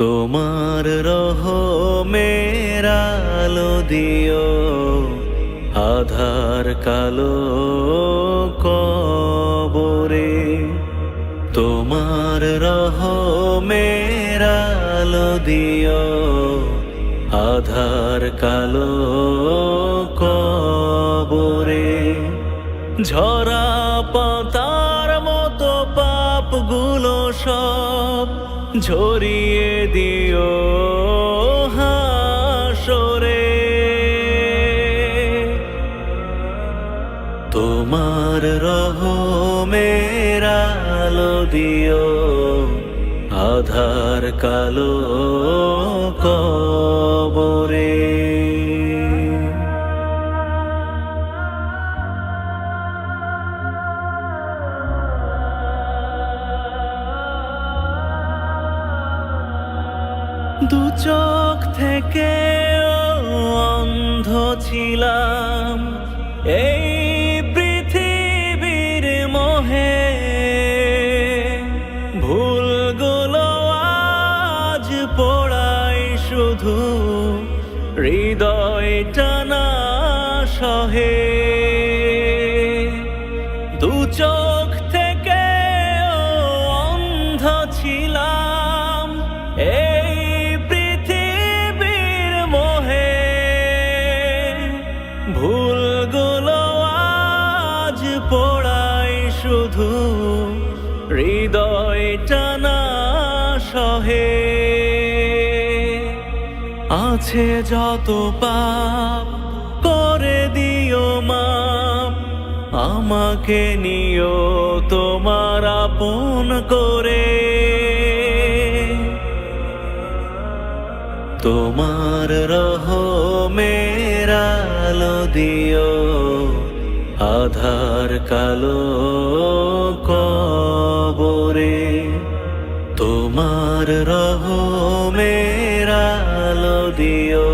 তোমার রহ আলো দিও, আধার কালো কবরে। তোমার রহ আলো দিও, আধার কালো কবরে। ঝরা পাতার মতো পাপগুলো সব ঝরিয়ে দিও হাসরে। তোমার রহমের আলো দিও আধার কালো কবরে দু চোখ থেকে অন্ধ ছিলাম। এই পৃথিবীর মোহে ভুলগুলো আজ পড়াই শুধু হৃদয় টানা সহে। শুধু হৃদয় টানা সহে। আছে যত পাপ, করে দিও মাপ। আমাকে নিও তোমার আপন করে। তোমার রহ আলো দিও, আধার কালো তোমার রহমের আলো দিও।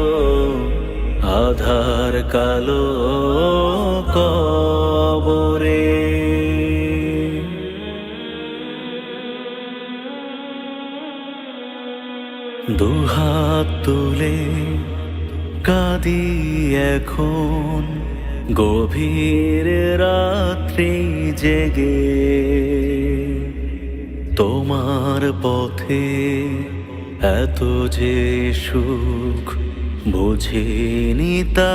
আধার কালো কবরে। দুহাত তুলে কাঁদি এখন। গভীর রাত্রি জেগে তোমার পথে এত যে সুখ বুঝিনি তা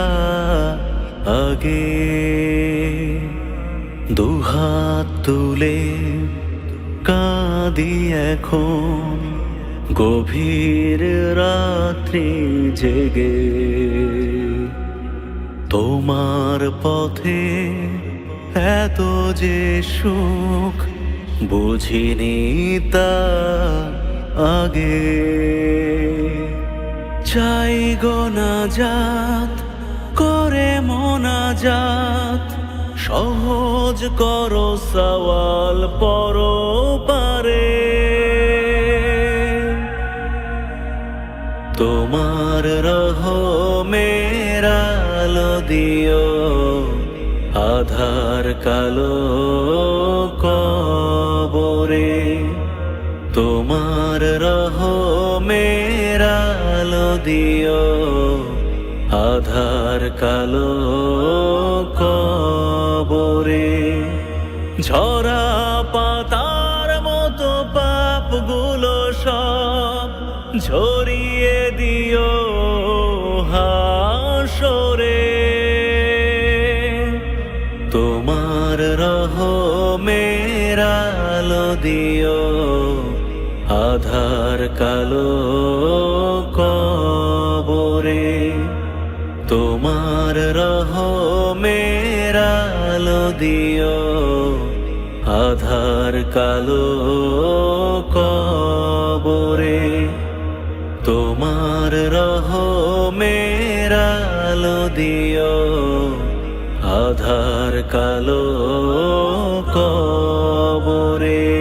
আগে। দুহাত তুলে কাঁদি এখন, গভীর রাত্রি জেগে। তোমার পথে এত যে সুখ বুঝিনি তা আগে। চাই গোনা জাত করে মোনা জাত সহজ করো সওয়াল পরো পারে তোমার রহমের আলো দিও, আধার কালো কবরে, তোমার রহমের আলো দিও, আধার কালো কবরে। ঝরা পাতার মতো পাপগুলো সব ঝরিয়ে দিও দিও আধার কালো কবরে। তোমার রহমের আলো দিও আধার কালো কবরে। তোমার রহমের আলো দিও আধার কালো কবরে।